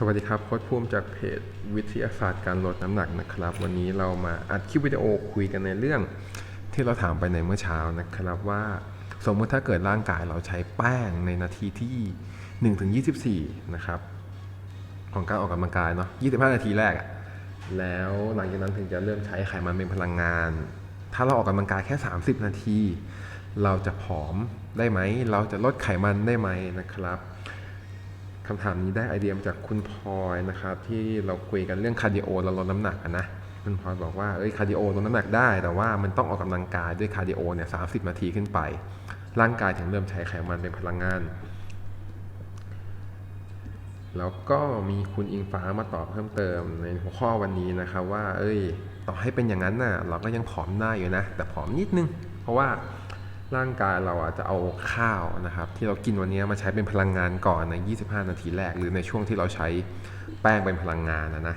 สวัสดีครับโค้ชภูมิจากเพจวิทยาศาสตร์การลดน้ำหนักนะครับ วันนี้เรามาอัดคลิปวิดีโอคุยกันในเรื่อง ที่เราถามไปในเมื่อเช้านะครับว่า สมมติถ้าเกิดร่างกายเราใช้แป้งในนาทีที่1ถึง24 นะครับ ของการออกกำลังกายเนาะ25 นาทีแรกอะแล้วหลังจากนั้นถึงจะเริ่มใช้ไขมันเป็นพลังงาน ถ้าเราออกกำลังกายแค่ 30 นาที เราจะผอมได้ไหม เราจะลดไขมันได้ไหมนะครับ คำถามนี้ได้ไอเดียมาจากคุณพลอยนะครับที่เราคุยกันเรื่องคาร์ดิโอเราลดน้ำหนักนะคุณพลอยบอกว่าเอ้ยคาร์ดิโอลดน้ำหนักได้ แต่ว่ามันต้องออกกำลังกายด้วยคาร์ดิโอเนี่ยสานาทีขึ้นไป ร่างกายถึงเริ่มใช้ไขมันเป็นพลังงาน แล้วก็มีคุณอิงฟ้ามาตอบเพิ่มเติมในหัวข้อวันนี้นะครับว่า เอ้ย ต่อให้เป็นอย่างนั้นน่ะเราก็ยังผอมได้อยู่นะ แต่ผอมนิดนึง เพราะว่า ร่างกายเราอาจจะเอาข้าวนะครับที่เรากินวันนี้มาใช้เป็นพลังงานก่อนใน 25 นาทีแรก หรือในช่วงที่เราใช้แป้งเป็นพลังงานนะนะ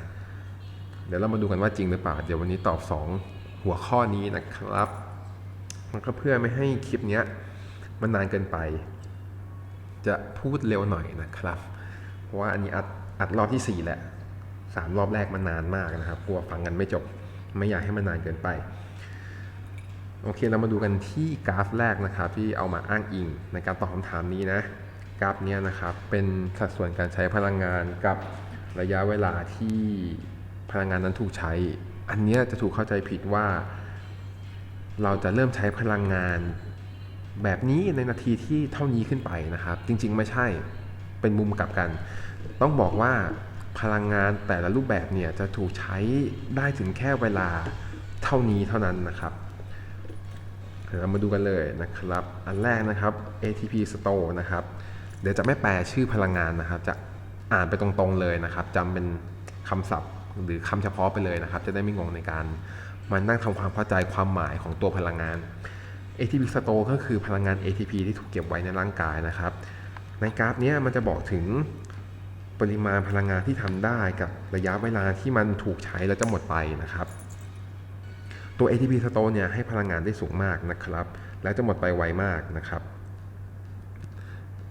เดี๋ยวเรามาดูกันว่าจริงหรือเปล่า เดี๋ยววันนี้ตอบ 2 หัวข้อนี้นะครับมันก็เพื่อไม่ให้คลิปนี้มันนานเกินไป จะพูดเร็วหน่อยนะครับ เพราะว่าอันนี้อัดอัดรอบที่ 4 แหละสามรอบแรกมันนานมากนะครับ กลัวฟังกันไม่จบ ไม่อยากให้มันนานเกินไป โอเคเรามาดูกันที่กราฟแรกนะครับที่เอามาอ้างอิงในการตอบคำถามนี้นะกราฟนี้นะครับเป็นสัดส่วนการใช้พลังงานกับระยะเวลาที่พลังงานนั้นถูกใช้ อันนี้จะถูกเข้าใจผิดว่า เราจะเริ่มใช้พลังงานแบบนี้ในนาทีที่เท่านี้ขึ้นไปนะครับ จริงๆไม่ใช่เป็นมุมกลับกัน ต้องบอกว่าพลังงานแต่ละรูปแบบเนี่ยจะถูกใช้ได้ถึงแค่เวลาเท่านี้เท่านั้นนะครับ เรามาดูกันเลยนะครับ อันแรกนะครับ ATP store นะครับ เดี๋ยวจะไม่แปลชื่อพลังงานนะครับ จะอ่านไปตรงๆเลยนะครับจำเป็นคำศัพท์หรือคำเฉพาะไปเลยนะครับ จะได้ไม่งงในการมานั่งทำความเข้าใจความหมายของตัวพลังงาน ATP store ก็คือพลังงาน ATP ที่ถูกเก็บไว้ในร่างกายนะครับ ในกราฟนี้มันจะบอกถึงปริมาณพลังงานที่ทำได้กับระยะเวลาที่มันถูกใช้แล้วจะหมดไปนะครับ ตัว ATP store เนี่ยให้พลังงานได้สูงมากนะครับ และจะหมดไปไวมากนะครับ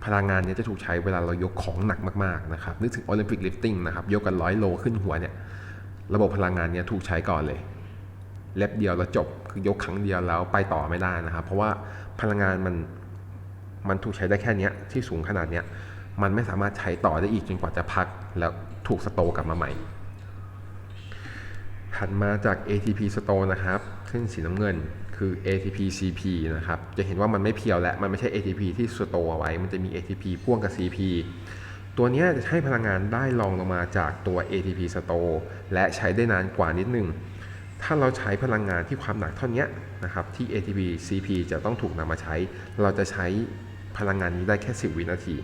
พลังงานเนี้จะถูกใช้เวลาเรายกของหนักมากๆนะครับนึกถึงโอลิมปิกลิฟติ้งนะครับยกกันร้อยโลขึ้นหัวเนี่ยระบบพลังงานเนี้ยถูกใช้ก่อนเลยเล็บเดียวแล้วจบคือยกครั้งเดียวแล้วไปต่อไม่ได้นะครับ เพราะว่าพลังงานมันมันถูกใช้ได้แค่นี้ที่สูงขนาดเนี้ยมันไม่สามารถใช้ต่อได้อีกจนกว่าจะพักแล้วถูกสโตกลับมาใหม่ ถัดมาจาก ATP store นะครับเส้นสีน้ำเงินคือ ATP CP นะครับ จะเห็นว่ามันไม่เพียวและมันไม่ใช่ ATP ที่สโตร์เอาไว้ มันจะมี ATP พ่วงกับ CP ตัวนี้จะให้พลังงานได้รองลงมาจากตัว ATP store และใช้ได้นานกว่านิดนึง ถ้าเราใช้พลังงานที่ความหนักเท่านี้นะครับ ที่ ATP CP จะต้องถูกนำมาใช้ เราจะใช้พลังงานนี้ได้แค่ 10 วินาที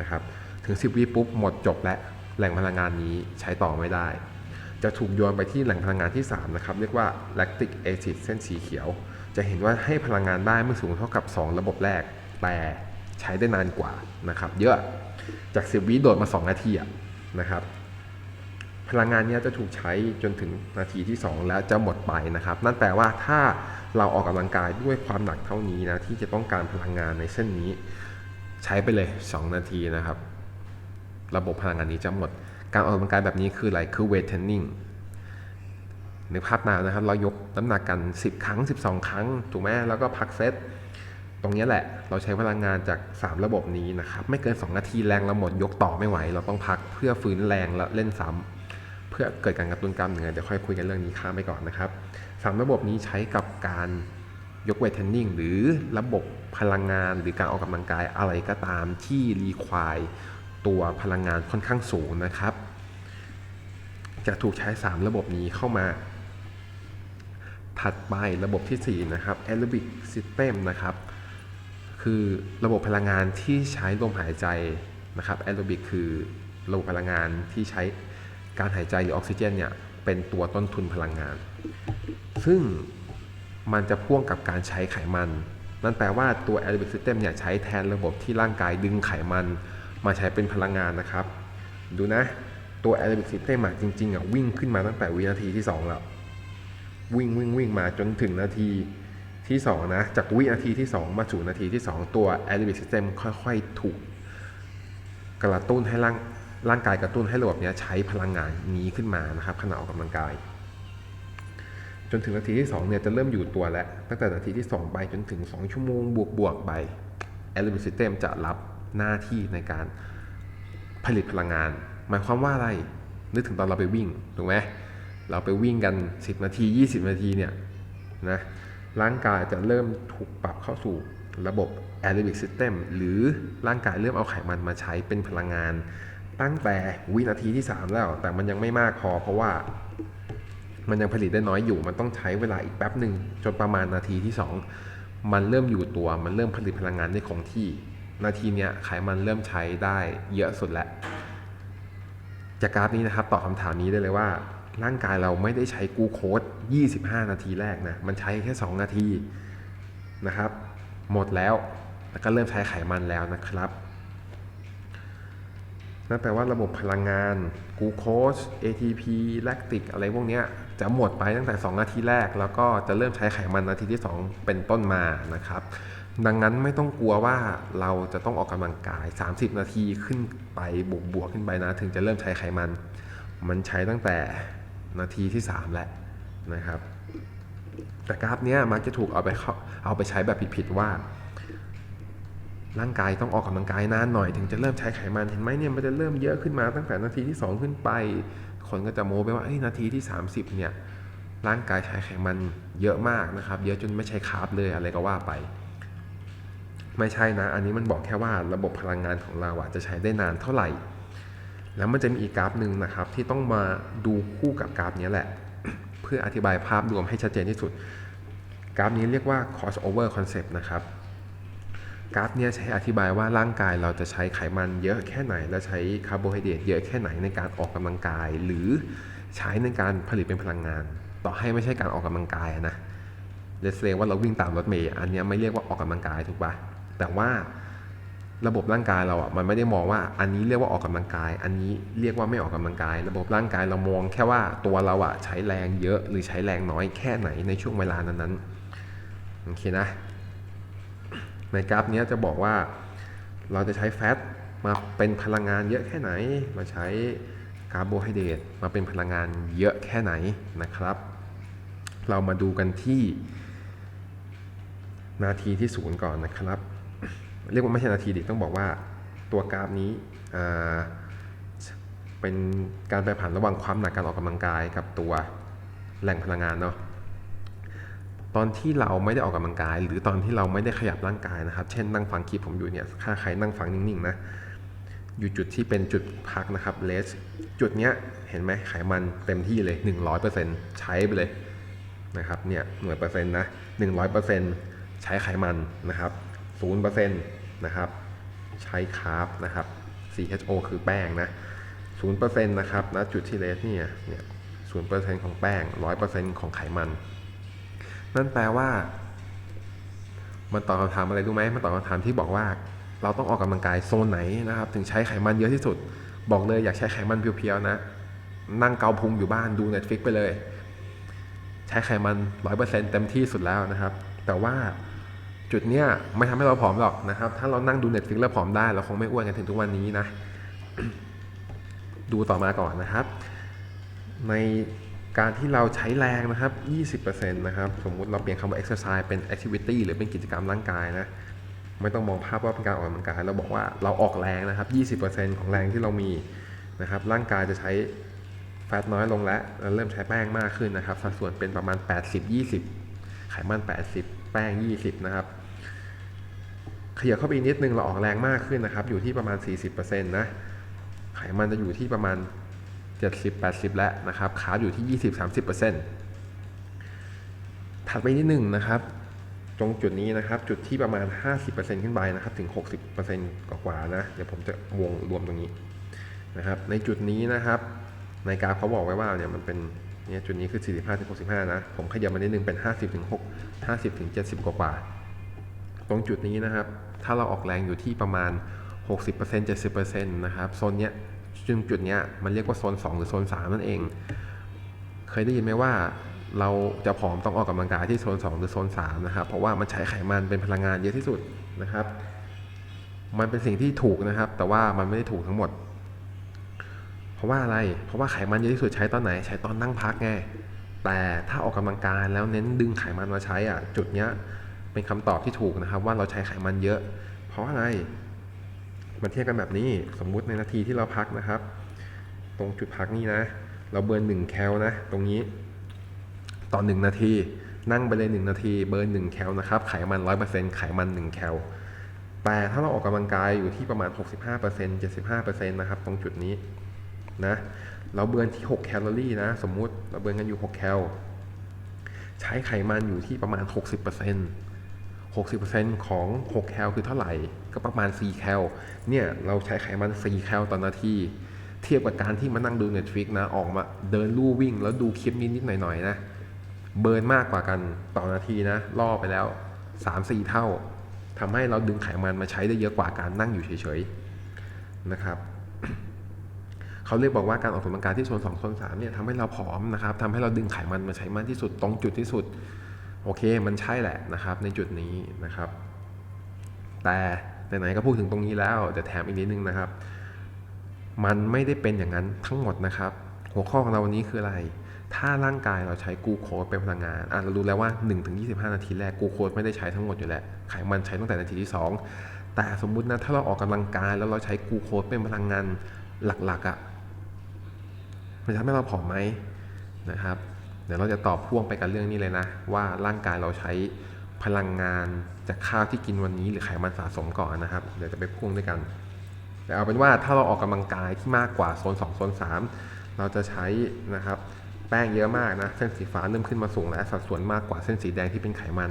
นะครับ ถึง 10 วิปุ๊บหมดจบและแหล่งพลังงานนี้ใช้ต่อไม่ได้ จะถูกโยนไปที่แหล่งพลังงานที่ 3 นะครับ เรียกว่า lactic acid เส้นสีเขียว จะเห็นว่าให้พลังงานได้ไม่สูงเท่ากับ 2 ระบบแรก แต่ใช้ได้นานกว่านะครับ เยอะจาก 10 วิโดดมา 2 นาทีนะครับ พลังงานนี้จะถูกใช้จนถึงนาทีที่ 2 แล้วจะหมดไปนะครับ นั่นแปลว่าถ้าเราออกกำลังกายด้วยความหนักเท่านี้นะที่จะต้องการพลังงานในเส้นนี้ ใช้ไปเลย 2 นาทีนะครับ ระบบพลังงานนี้จะหมด การออกกำลังกายแบบนี้คืออะไรคือเวทเทรนนิ่งในภาพนามนะครับ เรายกน้ำหนักกัน 10 ครั้ง 12 ครั้ง ถูกไหมแล้วก็พักเซตตรงนี้แหละ เราใช้พลังงานจาก 3 ระบบนี้นะครับ ไม่เกิน 2 นาทีแรงเราหมดยกต่อไม่ไหว เราต้องพักเพื่อฟื้นแรงและเล่นซ้ำเพื่อเกิดการกระตุ้นกล้ามเนื้อเดี๋ยวค่อยคุยกันเรื่องนี้ข้ามไปก่อนนะครับสามระบบนี้ใช้กับการยกเวทเทรนนิ่งหรือระบบพลังงานหรือการออกกำลังกายอะไรก็ตามที่รีควาย ตัวพลังงานค่อนข้างสูงนะครับ จะถูกใช้ 3 ระบบนี้เข้ามา ถัดไประบบทีสี่ 4 นะครับ aerobic system นะครับ คือระบบพลังงานที่ใช้ลมหายใจนะครับแอโรบิกคือระบบพลังงานที่ใช้การหายใจหรือออกซิเจนเนี่ยเป็นตัวต้นทุนพลังงาน ซึ่งมันจะพ่วงกับการใช้ไขมัน นั่นแปลว่าตัวแอโรบิกซิสเต็มเนี่ยใช้แทนระบบที่ร่างกายดึงไขมัน มาใช้เป็นพลังงานนะครับ ดูนะตัวแอโรบิกซิสเต็มจริงๆอะวิ่งขึ้นมาตั้งแต่วินาทีที่ 2 แล้ว วิ่งวิ่งวิ่งมาจนถึงนาทีที่ 2 นะ จากวินาทีที่ 2 มาสู่นาทีที่ 2 ตัว a e r o b i c system ค่อยๆ ถูกกระตุ้นให้ร่างร่างกายกระตุ้นให้ระบบเนี้ยใช้พลังงานนี้ขึ้นมานะครับขณะออกกำลังกาย จนถึงนาทีที่2เนี่ยจะเริ่มอยู่ตัวแล้ว ตั้งแต่นาทีที่ 2 ไปจนถึง 2 ชั่วโมงบวกๆไป a l i m b i c System จะรับ หน้าที่ในการผลิตพลังงาน หมายความว่าอะไร นึกถึงตอนเราไปวิ่งถูกไหมเราไปวิ่งกัน 10 นาที 20 นาทีเนี่ยนะร่างกายจะเริ่มถูกปรับเข้าสู่ระบบ a e r o b i c System หรือร่างกายเริ่มเอาไขมันมาใช้เป็นพลังงาน ตั้งแต่วินาทีที่ 3 แล้ว แต่มันยังไม่มากพอเพราะว่ามันยังผลิตได้น้อยอยู่ มันต้องใช้เวลาอีกแป๊บหนึ่งจนประมาณนาทีที่ 2 มันเริ่มอยู่ตัว มันเริ่มผลิตพลังงานได้คงที่ นาทีเนี้ยไขมันเริ่มใช้ได้เยอะสุดแล้วจากกราฟนี้นะครับตอบคำถามนี้ได้เลยว่า ร่างกายเราไม่ได้ใช้กูโคส25 นาทีแรกนะมันใช้แค่ 2 นาทีนะครับ หมดแล้วแล้วก็เริ่มใช้ไขมันแล้วนะครับนั่นแปลว่าระบบพลังงานกูโคส ATP แลคติก อะไรพวกเนี้ยจะหมดไปตั้งแต่ 2 นาทีแรก แล้วก็จะเริ่มใช้ไขมันนาทีที่ 2 เป็นต้นมานะครับ ดังนั้นไม่ต้องกลัวว่าเราจะต้องออกกำลังกาย 30 นาทีขึ้นไปบวกบวกๆขึ้นไปนะ ถึงจะเริ่มใช้ไขมัน มันใช้ตั้งแต่นาทีที่ 3 แหล้วนะครับ แต่กราฟเนี้ยมักจะถูกเอาไปเอาไปใช้แบบผิดๆว่า ร่างกายต้องออกกำลังกายนานหน่อยถึงจะเริ่มใช้ไขมันเห็นไหมเนี่ยมันจะเริ่มเยอะขึ้นมาตั้งแต่นาทีที่ 2 ขึ้นไป คนก็จะโม้ไปว่าเอ้ยนาทีที่ 30 เนี่ยร่างกายใช้ไขมันเยอะมากนะครับ เยอะจนไม่ใช้คาร์บเลยอะไรก็ว่าไป ไม่ใช่นะ อันนี้มันบอกแค่ว่าระบบพลังงานของเราอะจะใช้ได้นานเท่าไหร่ แล้วมันจะมีอีกกราฟหนึ่งนะครับ ที่ต้องมาดูคู่กับกราฟนี้แหละ เพื่ออธิบายภาพรวมให้ชัดเจนที่สุด กราฟนี้เรียกว่า crossover concept นะครับ กราฟนี้ใช้อธิบายว่าร่างกายเราจะใช้ไขมันเยอะแค่ไหน และใช้คาร์โบไฮเดรตเยอะแค่ไหนในการออกกำลังกาย หรือใช้ในการผลิตเป็นพลังงาน ต่อให้ไม่ใช่การออกกำลังกายนะเลสเลว่าเราวิ่งตามรถเมย์อันนี้ไม่เรียกว่าออกกำลังกายถูกปะ แต่ว่าระบบร่างกายเราอะมันไม่ได้มองว่าอันนี้เรียกว่าออกกำลังกาย อันนี้เรียกว่าไม่ออกกำลังกาย ระบบร่างกายเรามองแค่ว่าตัวเราอะใช้แรงเยอะหรือใช้แรงน้อยแค่ไหนในช่วงเวลานั้นๆโอเคนะในกราฟนี้จะบอกว่าเราจะใช้แฟตมาเป็นพลังงานเยอะแค่ไหน มาใช้คาร์โบไฮเดรตมาเป็นพลังงานเยอะแค่ไหนนะครับ เรามาดูกันที่นาทีที่ศูนย์ก่อนนะครับ เรียกว่าไม่ใช่นาทีดิต้องบอกว่าตัวกราฟนี้เป็นการแปรผันระหว่างความหนักการออกกำลังกายกับตัวแหล่งพลังงานเนาะตอนที่เราไม่ได้ออกกำลังกาย หรือตอนที่เราไม่ได้ขยับร่างกายนะครับ เช่นนั่งฟังคลิปผมอยู่เนี่ยถ้าใครนั่งฟังนิ่งๆนะอยู่จุดที่เป็นจุดพักนะครับเลสจุดเนี้ยเห็นไหมไขมันเต็มที่เลย 100%ใช้ไปเลยนะครับเนี่ยหน่วยเปอร์เซ็นต์นะ100%ใช้ไขมันนะครับ0% นะครับ ใช้คาร์บนะครับ CHO คือแป้งนะ0%นะครับณจุดที่เลสเนี่ยเนี่ย0%ของแป้ง100%ของไขมัน นั่นแปลว่า มันตอบคำถามอะไรรู้ไหมมันตอบคำถามที่บอกว่า เราต้องออกกำลังกายโซนไหนนะครับ ถึงใช้ไขมันเยอะที่สุด บอกเลยอยากใช้ไขมันเพียวๆนะ นั่งเกาพุงอยู่บ้านดู Netflix ไปเลย ใช้ไขมันร้อยเปอร์เซ็นต์เต็มที่สุดแล้วนะครับ แต่ว่า จุดเนี้ยไม่ทำให้เราผอมหรอกนะครับ ถ้าเรานั่งดู Netflix แล้วผอมได้เราคงไม่อ้วนกันถึงทุกวันนี้นะ ดูต่อมาก่อนนะครับ ในการที่เราใช้แรงนะครับ 20%นะครับ สมมุติเราเปลี่ยนคำว่า exercise เป็น activity หรือเป็นกิจกรรมร่างกายนะ ไม่ต้องมองภาพว่าเป็นการออกกำลังกาย เราบอกว่าเราออกแรงนะครับ 20%ของแรงที่เรามีนะครับ ร่างกายจะใช้แฟตน้อยลงแล้วแล้วเริ่มใช้แป้งมากขึ้นนะครับ สัดส่วนเป็นประมาณ 80-20 ไขมัน 80 แป้ง 20 นะครับ ขยับเข้าไปนิดนึงเราออกแรงมากขึ้นนะครับ อยู่ที่ประมาณ 40%นะไขมันจะอยู่ที่ประมาณ 70-80 แล้วนะครับคาร์บอยู่ที่ 20-30%ถัดไปนิดหนึ่งนะครับ ตรงจุดนี้นะครับ จุดที่ประมาณ 50%ขึ้นไปนะครับ ถึง 60%กว่าๆนะ เดี๋ยวผมจะวงรวมตรงนี้นะครับ ในจุดนี้นะครับ ในกราฟเขาบอกไว้ว่าเนี่ยมันเป็นเนี่ยจุดนี้คือ 45-65 นะ ผมขยับมานิดนึงเป็น 50-6 50-70 กว่าๆ ตรงจุดนี้นะครับ ถ้าเราออกแรงอยู่ที่ประมาณ 60% 70%นะครับโซนเนี้ยจึงจุดเนี้ยมันเรียกว่าโซน 2 หรือโซน 3 นั่นเอง เคยได้ยินไหมว่าเราจะผอมต้องออกกำลังกายที่โซน 2 หรือโซน 3 นะครับ เพราะว่ามันใช้ไขมันเป็นพลังงานเยอะที่สุดนะครับ มันเป็นสิ่งที่ถูกนะครับ แต่ว่ามันไม่ได้ถูกทั้งหมด เพราะว่าอะไร เพราะว่าไขมันเยอะที่สุดใช้ตอนไหน ใช้ตอนนั่งพักไง แต่ถ้าออกกำลังกายแล้วเน้นดึงไขมันมาใช้อะ จุดเนี้ย เป็นคำตอบที่ถูกนะครับ ว่าเราใช้ไขมันเยอะ เพราะอะไรมาเทียบกันแบบนี้สมมุติในนาทีที่เราพักนะครับ ตรงจุดพักนี่นะ เราเบิร์นหนึ่งแคลนะ ตรงนี้ ต่อหนึ่งนาที นั่งไปเลยหนึ่งนาที เบิร์นหนึ่งแคลนะครับ ไขมันร้อยเปอร์เซ็นต์ไขมันหนึ่งแคลแต่ถ้าเราออกกำลังกายอยู่ที่ประมาณ 65% 75%นะครับ ตรงจุดนี้นะ เราเบิร์นที่ 6 แคลอรี่นะ สมมุติเราเบิร์นกันอยู่ 6 แคล ใช้ไขมันอยู่ที่ประมาณ 60% 60%ของ 6 แคลคือเท่าไหร่ ก็ประมาณ 4 แคลเนี่ยเราใช้ไขมัน 4 แคลต่อนาที เทียบกับการที่มานั่งดู Netflix นะ ออกมาเดินลู่วิ่ง แล้วดูคลิปนิดๆหน่อยๆนะ เบิร์นมากกว่ากันต่อนาทีนะ ล่อไปแล้ว 3-4 เท่าทำให้เราดึงไขมันมาใช้ได้เยอะกว่าการนั่งอยู่เฉยๆนะครับเขาเรียกบอกว่าการออกกำลังกายที่โซน2โซน3เนี่ยทำให้เราผอมนะครับทำให้เราดึงไขมันมาใช้มากที่สุดตรงจุดที่สุด โอเคมันใช่แหละนะครับในจุดนี้นะครับ แต่ไหนๆก็พูดถึงตรงนี้แล้วเดี๋ยวแถมอีกนิดนึงนะครับ มันไม่ได้เป็นอย่างนั้นทั้งหมดนะครับ หัวข้อของเราวันนี้คืออะไร ถ้าร่างกายเราใช้กูโคสเป็นพลังงานอะเรารู้แล้วว่า 1-25 นาทีแรกกูโคสไม่ได้ใช้ทั้งหมดอยู่แล้วไขมันใช้ตั้งแต่นาทีที่ 2 แต่สมมุตินะถ้าเราออกกำลังกายแล้วเราใช้กูโคสเป็นพลังงานหลักๆอะ่ะมันจะทำให้เราผอมไหมนะครับ เดี๋ยวเราจะตอบพ่วงไปกับเรื่องนี้เลยนะ ว่าร่างกายเราใช้พลังงานจากข้าวที่กินวันนี้หรือไขมันสะสมก่อนนะครับ เดี๋ยวจะไปพ่วงด้วยกัน แต่เอาเป็นว่าถ้าเราออกกำลังกายที่มากกว่าโซน2โซน3 เราจะใช้นะครับแป้งเยอะมากนะเส้นสีฟ้าเริ่มขึ้นมาสูงและสัดส่วนมากกว่าเส้นสีแดงที่เป็นไขมัน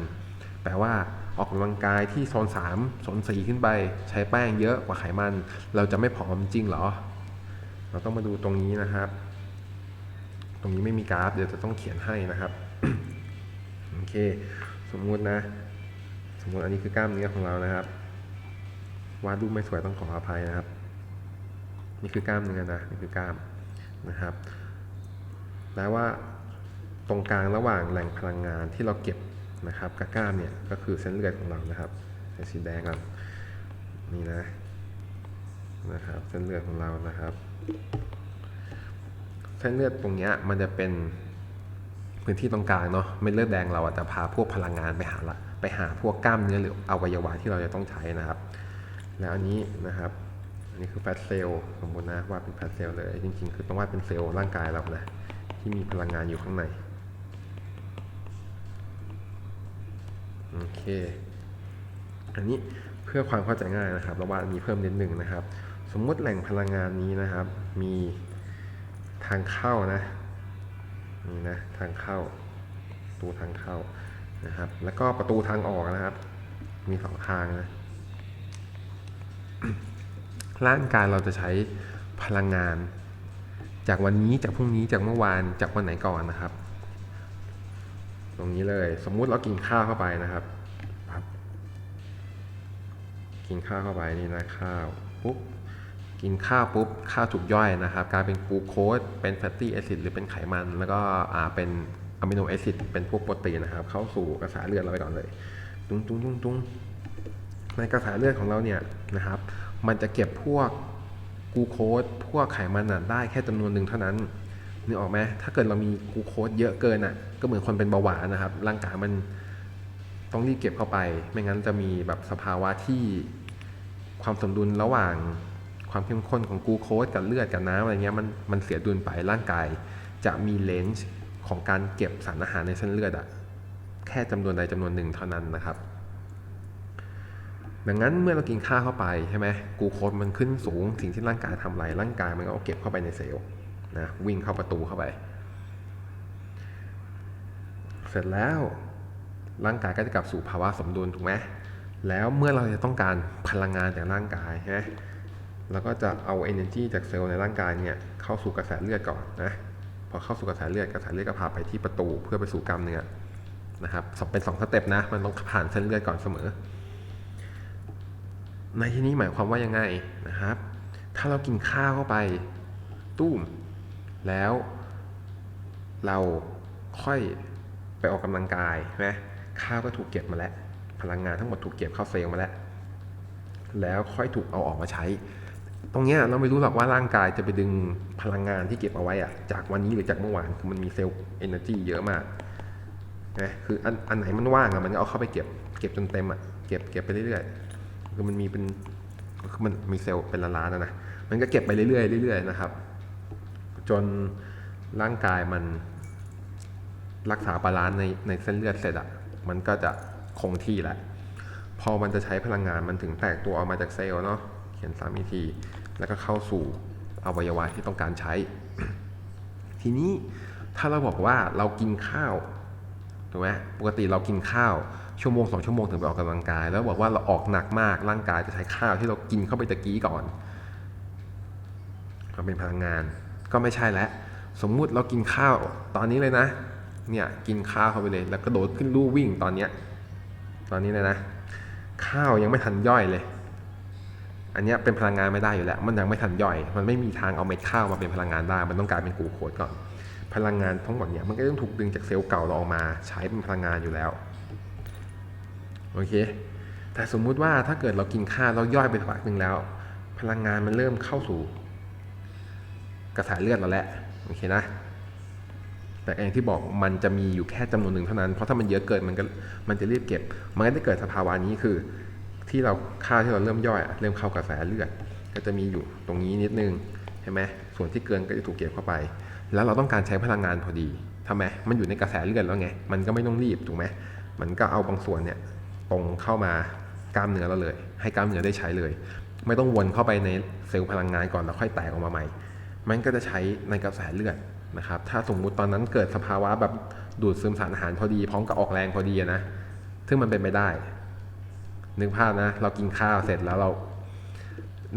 แปลว่าออกกำลังกายที่โซน3โซน4ขึ้นไป ใช้แป้งเยอะกว่าไขมัน เราจะไม่ผอมจริงเหรอ เราต้องมาดูตรงนี้นะครับ รงนี้ไม่มีกราฟ เดี๋ยวจะต้องเขียนให้นะครับ โอเค สมมุตินะ สมมุติอันนี้คือกล้ามเนื้อของเรานะครับ วาดรูปไม่สวยต้องขออภัยนะครับ นี่คือกล้ามเนื้อนะ นี่คือกล้ามนะครับแปลว่าตรงกลางระหว่างแหล่งพลังงานที่เราเก็บนะครับกับกล้ามเนี่ยก็คือเส้นเลือดของเรานะครับใส่สีแดงนนี่นะนะครับ เส้นเลือดของเรานะครับ ส้นเลือดตรงเนี้ยมันจะเป็นพื้นที่ตรงกลางเนาะเม็ดเลือดแดงเราจะพาพวกพลังงานไปหาละไปหาพวกกล้ามเนื้อหรืออวัยวะที่เราจะต้องใช้นะครับ แล้วอันนี้นะครับอันนี้คือแฟตเซลล์สมมตินะวาดเป็นแฟตเซลล์เลยจริงๆ คือต้องวาดเป็นเซลล์ร่างกายเรานะที่มีพลังงานอยู่ข้างในโอเค อันนี้เพื่อความเข้าใจง่ายนะครับเราวาดอันนี้เพิ่มนิดหนึ่งนะครับ สมมุติแหล่งพลังงานนี้นะครับ มี ทางเข้านะนี่นะทางเข้าประตูทางเข้านะครับ แล้วก็ประตูทางออกนะครับ มีสองทางนะร่างกายเราจะใช้พลังงาน จากวันนี้จากพรุ่งนี้จากเมื่อวานจากวันไหนก่อนนะครับ ตรงนี้เลย สมมุติเรากินข้าวเข้าไปนะครับครับกินข้าวเข้าไปนี่นะข้าวปุ๊บ กินข้าวปุ๊บข้าวถูกย่อยนะครับกลายเป็นกลูโคสเป็นแฟตตี้แอซิดหรือเป็นไขมัน แล้วก็อ่าเป็นอะมิโนแอซิดเป็นพวกโปรตีนนะครับ เข้าสู่กระแสเลือดเราไปก่อนเลย ตุ้งตุ้งตุ้งตุ้งในกระแสเลือดของเราเนี่ยนะครับ มันจะเก็บพวกกลูโคสพวกไขมันน่ะได้แค่จำนวนหนึ่งเท่านั้นนึกออกไหมถ้าเกิดเรามีกลูโคสเยอะเกินอะ ก็เหมือนคนเป็นเบาหวานนะครับ ร่างกายมันต้องรีบเก็บเข้าไป ไม่งั้นจะมีแบบสภาวะที่ความสมดุลระหว่าง ความเข้มข้นของกูโคสกับเลือดกับน้ำอะไรเงี้ยมันมันเสียดุลไปร่างกาย จะมีเลนส์ของการเก็บสารอาหารในเส้นเลือดอะแค่จำนวนใดจำนวนหนึ่งเท่านั้นนะครับดังนั้นเมื่อเรากินข้าวเข้าไปใช่ไหมกูโคสมันขึ้นสูง สิ่งที่ร่างกายทำอะไรร่างกายมันก็เอาเก็บเข้าไปในเซลล์นะวิ่งเข้าประตูเข้าไป เสร็จแล้วร่างกายก็จะกลับสู่ภาวะสมดุลถูกไหมแล้วเมื่อเราจะต้องการพลังงานจากร่างกายใช่ไหม เราก็จะเอา energy จากเซลล์ในร่างกายเนี่ยเข้าสู่กระแสเลือดก่อนนะพอเข้าสู่กระแสเลือดกระแสเลือดก็พาไปที่ประตูเพื่อไปสู่กล้ามเนื้อนะครับเป็นสองสเต็ปนะมันต้องผ่านเส้นเลือดก่อนเสมอ ในที่นี้หมายความว่ายังไงนะครับ ถ้าเรากินข้าวเข้าไปตุ้ม แล้วเราค่อยไปออกกำลังกายใช่ไหมข้าวก็ถูกเก็บมาแล้ว พลังงานทั้งหมดถูกเก็บเข้าเซลล์มาแล้ว แล้วค่อยถูกเอาออกมาใช้ ตรงเนี้ยเราไม่รู้หรอกว่าร่างกายจะไปดึงพลังงานที่เก็บเอาไว้อะจากวันนี้หรือจากเมื่อวานคือมันมีเซลล์เอเนอร์จีเยอะมากนะคืออันอันไหนมันว่างอะมันก็เอาเข้าไปเก็บเก็บจนเต็มอะเก็บเก็บไปเรื่อยๆคือมันมีเป็นคือมันมีเซลล์เป็นล้านๆนะนะมันก็เก็บไปเรื่อยๆเรื่อยๆนะครับ จนร่างกายมันรักษาบาลานซ์ในในเส้นเลือดเสร็จอะมันก็จะคงที่แหละ พอมันจะใช้พลังงานมันถึงแตกตัวออกมาจากเซลล์เนาะเขียน3 ET แล้วก็เข้าสู่อวัยวะที่ต้องการใช้ ทีนี้ถ้าเราบอกว่าเรากินข้าวถูกไหมปกติเรากินข้าวชั่วโมงสองชั่วโมงถึงไปออกกำลังกาย แล้วบอกว่าเราออกหนักมากร่างกายจะใช้ข้าวที่เรากินเข้าไปตะกี้ก่อนมาเป็นพลังงานก็ไม่ใช่แล้วสมมุติเรากินข้าวตอนนี้เลยนะเนี่ยกินข้าวเข้าไปเลย แล้วกระโดดขึ้นลู่วิ่งตอนเนี้ยตอนนี้เลยนะ ข้าวยังไม่ทันย่อยเลย อันนี้เป็นพลังงานไม่ได้อยู่แล้ว มันยังไม่ทันย่อย มันไม่มีทางเอาเม็ดข้าวมาเป็นพลังงานได้ มันต้องกลายเป็นกลูโคสก่อน พลังงานทั้งหมดเนี่ยมันก็ต้องถูกดึงจากเซลล์เก่าเราออกมา ใช้เป็นพลังงานอยู่แล้ว โอเค แต่สมมุติว่าถ้าเกิดเรากินข้าวเราย่อยไปสักหนึ่งแล้ว พลังงานมันเริ่มเข้าสู่ กระแสเลือดเราแหล้วโอเคนะ แต่เองที่บอกมันจะมีอยู่แค่จำนวนหนึ่งเท่านั้น เพราะถ้ามันเยอะเกินมันก็มันจะรีบเก็บ มันก็จะเกิดสภาวะนี้คือ ที่เราข้าวที่เราเริ่มย่อยอะเริ่มเข้ากระแสเลือด ก็จะมีอยู่ตรงนี้นิดนึงใช่ไหมส่วนที่เกินก็จะถูกเก็บเข้าไป แล้วเราต้องการใช้พลังงานพอดีทำไมมันอยู่ในกระแสเลือดแล้วไง มันก็ไม่ต้องรีบถูกไหมมันก็เอาบางส่วนเนี่ยตรงเข้ามากล้ามเนื้อเราเลย ให้กล้ามเนื้อได้ใช้เลย ไม่ต้องวนเข้าไปในเซลล์พลังงานก่อนแล้วค่อยแตกออกมาใหม่ มันก็จะใช้ในกระแสเลือดนะครับ ถ้าสมมุติตอนนั้นเกิดสภาวะแบบดูดซึมสารอาหารพอดี พร้อมกับออกแรงพอดีนะ ซึ่งมันเป็นไปได้ นึกภาพนะ เรากินข้าวเสร็จแล้วเรา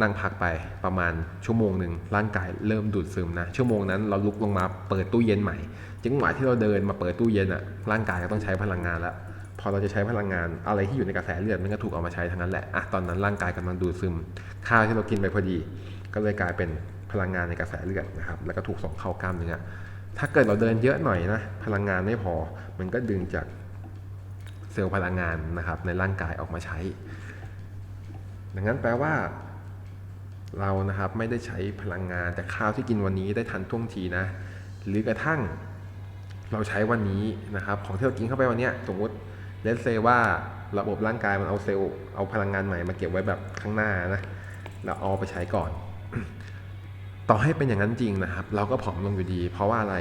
นั่งพักไปประมาณชั่วโมงหนึ่งร่างกายเริ่มดูดซึมนะ ชั่วโมงนั้นเราลุกลงมาเปิดตู้เย็นใหม่จังหวะที่เราเดินมาเปิดตู้เย็นอะร่างกายก็ต้องใช้พลังงานแล้วพอเราจะใช้พลังงานอะไรที่อยู่ในกระแสเลือดมันก็ถูกเอามาใช้ทั้งนั้นแหละอะตอนนั้นร่างกายกำลังดูดซึมข้าวที่เรากินไปพอดี ก็เลยกลายเป็นพลังงานในกระแสเลือดนะครับแล้วก็ถูกส่งเข้ากล้ามเนื้อถ้าเกิดเราเดินเยอะหน่อยนะพลังงานไม่พอมันก็ดึงจาก ซลล์พลังงานนะครับในร่างกายออกมาใช้ ดังนั้นแปลว่า เรานะครับไม่ได้ใช้พลังงานจากข้าวที่กินวันนี้ได้ทันท่วงทีนะ หรือกระทั่งเราใช้วันนี้นะครับ ของที่เรากินเข้าไปวันนี้สมมติเลสเซว่าระบบร่างกายมันเอาเซลล์เอาพลังงานใหม่มาเก็บไว้แบบข้างหน้านะแล้วเอาไปใช้ก่อน ต่อให้เป็นอย่างนั้นจริงนะครับ เราก็ผอมลงอยู่ดี เพราะว่าอะไร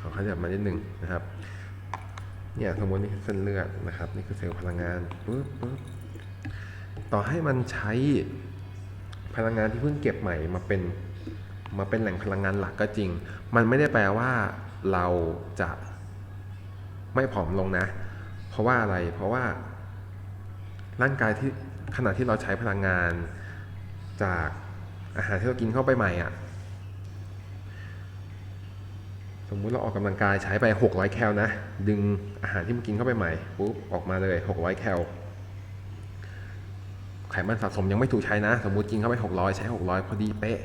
ขอขยับมานิดนึงนะครับ เนี่ยสมมตินี่คือเส้นเลือดนะครับ นี่คือเซลล์พลังงานปุ๊บปุ๊บต่อให้มันใช้พลังงานที่เพิ่งเก็บใหม่มาเป็นมาเป็นแหล่งพลังงานหลักก็จริง มันไม่ได้แปลว่าเราจะไม่ผอมลงนะ เพราะว่าอะไร เพราะว่าร่างกายที่ขณะที่เราใช้พลังงานจากอาหารที่เรากินเข้าไปใหม่อะ สมมุติเราออกกำลังกายใช้ไป 600 แคลนะ ดึงอาหารที่มันกินเข้าไปใหม่ปุ๊บออกมาเลย 600 แคลไขมันสะสมยังไม่ถูกใช้นะ สมมุติกินเข้าไป 600 ใช้ 600 พอดีเป๊ะ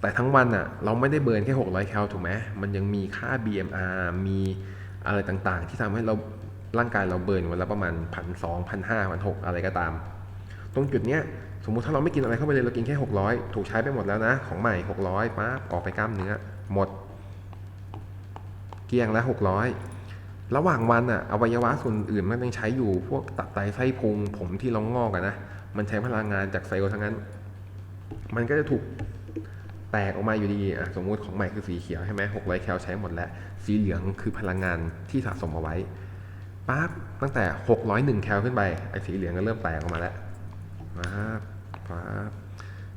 แต่ทั้งวันอะเราไม่ได้เบิร์นแค่ 600 แคลถูกไหมมันยังมีค่า BMR มีอะไรต่างๆ ที่ทำให้เราร่างกายเราเบิร์นวันละประมาณพันสองพันห้าพันหกอะไรก็ตาม ตรงจุดเนี้ยสมมุติถ้าเราไม่กินอะไรเข้าไปเลยเรากินแค่ 600 ถูกใช้ไปหมดแล้วนะ ของใหม่ 600ปั๊บออกไปกล้ามเนื้อหมด กลี้ยงแล้ว600ระหว่างวันอะอวัยวะส่วนอื่นมันยังใช้อยู่พวกตับไตไส้พุงผมที่เรางงอกอะนะมันใช้พลังงานจากเซลล์ทั้งนั้น มันก็จะถูกแตกออกมาอยู่ดีอะสมมุติของใหม่คือสีเขียวใช่ไหม600แคลใช้หมดแล้ว สีเหลืองคือพลังงานที่สะสมเอาไว้ปั๊บตั้งแต่601แคลขึ้นไปไอ้สีเหลืองก็เริ่มแตกออกมาแล้วปั๊บปั๊บ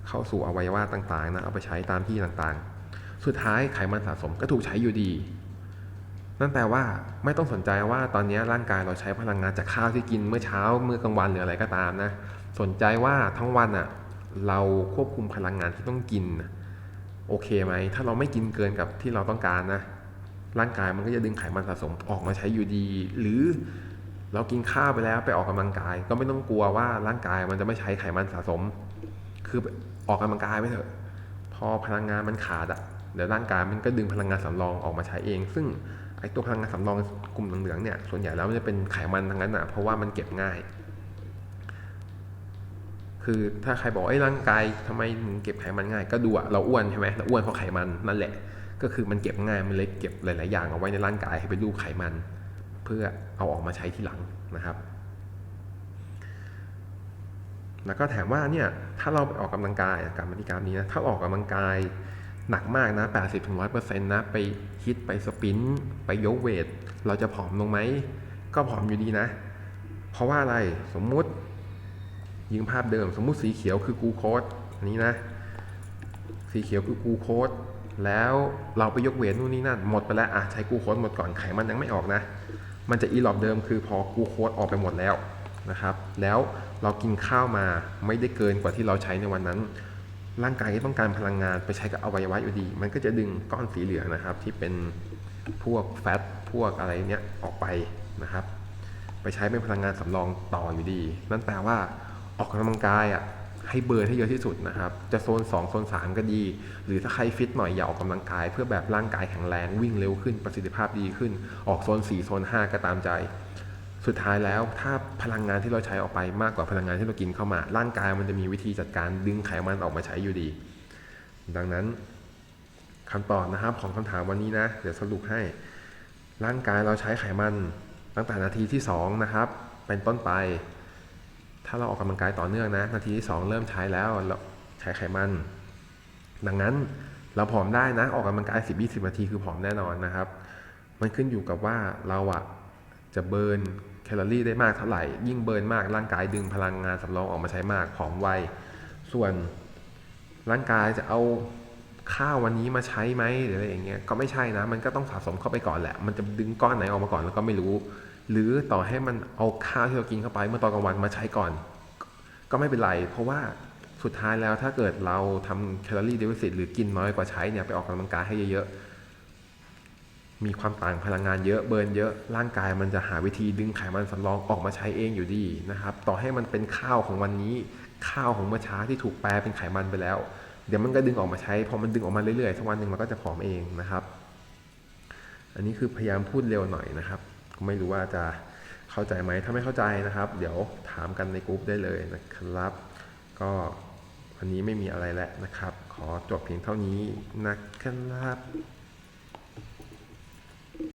เข้าสู่อวัยวะต่างๆนะเอาไปใช้ตามที่ต่างๆ สุดท้ายไขมันสะสมก็ถูกใช้อยู่ดี นั่นแปลว่าไม่ต้องสนใจว่าตอนนี้ร่างกายเราใช้พลังงานจากข้าวที่กินเมื่อเช้าเมื่อกลางวันหรืออะไรก็ตามนะ สนใจว่าทั้งวันอะเราควบคุมพลังงานที่ต้องกิน โอเคไหมถ้าเราไม่กินเกินกับที่เราต้องการนะ ร่างกายมันก็จะดึงไขมันสะสมออกมาใช้อยู่ดี หรือเรากินข้าวไปแล้วไปออกกำลังกาย ก็ไม่ต้องกลัวว่าร่างกายมันจะไม่ใช้ไขมันสะสม คือออกกำลังกายไปเถอะ พอพลังงานมันขาดอะเดี๋ยวร่างกายมันก็ดึงพลังงานสำรองออกมาใช้เอง ซึ่ง ไอ้ตัวพลังงานสำรองกลุ่มเหลืองๆเนี่ยส่วนใหญ่แล้วมันจะเป็นไขมันทั้งนั้นอะเพราะว่ามันเก็บง่าย คือถ้าใครบอกไอ้ร่างกายทำไมมึงเก็บไขมันง่าย ก็ดูอะเราอ้วนใช่ไหมเราอ้วนเพราะไขมันนั่นแหละ ก็คือมันเก็บง่ายมันเลยเก็บหลาย ๆ อย่างเอาไว้ในร่างกายให้เป็นรูปไขมัน เพื่อเอาออกมาใช้ทีหลังนะครับ แล้วก็แถมว่าเนี่ยถ้าเราไปออกกำลังกายกรรมธิการนี้นะถ้าออกกำลังกาย หนักมากนะ 80-100%นะ ไปฮิตไปสปรินต์ไปยกเวท เราจะผอมลงไหม ก็ผอมอยู่ดีนะ เพราะว่าอะไร สมมุติยิงภาพเดิม สมมุติสีเขียวคือกูโคสอันนี้นะ สีเขียวคือกูโคสแล้วเราไปยกเวทนู่นนี่นั่น หมดไปแล้ว อะ ใช้กูโคสหมดก่อน ไขมันยังไม่ออกนะ มันจะอีหลอบเดิมคือพอกูโคสออกไปหมดแล้วนะครับ แล้วเรากินข้าวมาไม่ได้เกินกว่าที่เราใช้ในวันนั้น ร่างกายก็ต้องการพลังงานไปใช้กับอวัยวะอยู่ดี มันก็จะดึงก้อนสีเหลืองนะครับ ที่เป็นพวกแฟตพวกอะไรเนี้ยออกไปนะครับ ไปใช้เป็นพลังงานสำรองต่ออยู่ดี นั่นแปลว่าออกกำลังกายอะให้เบิร์นให้เยอะที่สุดนะครับ จะโซน 2 โซน 3 ก็ดี หรือถ้าใครฟิตหน่อยอย่าออกกำลังกาย เพื่อแบบร่างกายแข็งแรงวิ่งเร็วขึ้นประสิทธิภาพดีขึ้น ออกโซน 4 โซน 5 ก็ตามใจ สุดท้ายแล้วถ้าพลังงานที่เราใช้ออกไปมากกว่าพลังงานที่เรากินเข้ามา ร่างกายมันจะมีวิธีจัดการดึงไขมันออกมาใช้อยู่ดี ดังนั้นคำตอบนะครับของคำถามวันนี้นะ เดี๋ยวสรุปให้ ร่างกายเราใช้ไขมันตั้งแต่นาทีที่2นะครับเป็นต้นไป ถ้าเราออกกำลังกายต่อเนื่องนะ นาทีที่ 2 เริ่มใช้แล้วเราใช้ไขมัน ดังนั้นเราผอมได้นะ ออกกำลังกาย 10-20 นาทีคือผอมแน่นอนนะครับ มันขึ้นอยู่กับว่าเราอะจะเบิร์น แคลอรี่ได้มากเท่าไหร่ ยิ่งเบิร์นมากร่างกายดึงพลังงานสำรองออกมาใช้มากผอมไว ส่วนร่างกายจะเอาข้าววันนี้มาใช้ไหมหรืออะไรอย่างเงี้ยก็ไม่ใช่นะ มันก็ต้องสะสมเข้าไปก่อนแหละ มันจะดึงก้อนไหนออกมาก่อนแล้วก็ไม่รู้ หรือต่อให้มันเอาข้าวที่เรากินเข้าไป เมื่อตอนกลางวันมาใช้ก่อน ก็ไม่เป็นไร เพราะว่าสุดท้ายแล้วถ้าเกิดเราทำแคลอรี่เดฟิซิตหรือกินน้อยกว่าใช้เนี่ยไปออกกำลังกายให้เยอะๆ มีความต่างพลังงานเยอะเบิร์นเยอะร่างกายมันจะหาวิธีดึงไขมันสำรองออกมาใช้เองอยู่ดีนะครับ ต่อให้มันเป็นข้าวของวันนี้ ข้าวของเมื่อเช้าที่ถูกแปลเป็นไขมันไปแล้ว เดี๋ยวมันก็ดึงออกมาใช้พอมันดึงออกมาเรื่อยๆสักวันหนึ่งมันก็จะผอมเองนะครับ อันนี้คือพยายามพูดเร็วหน่อยนะครับไม่รู้ว่าจะเข้าใจไหมถ้าไม่เข้าใจนะครับ เดี๋ยวถามกันในกลุ่มได้เลยนะครับ ก็วันนี้ไม่มีอะไรแล้วนะครับ ขอจบเพียงเท่านี้นะครับ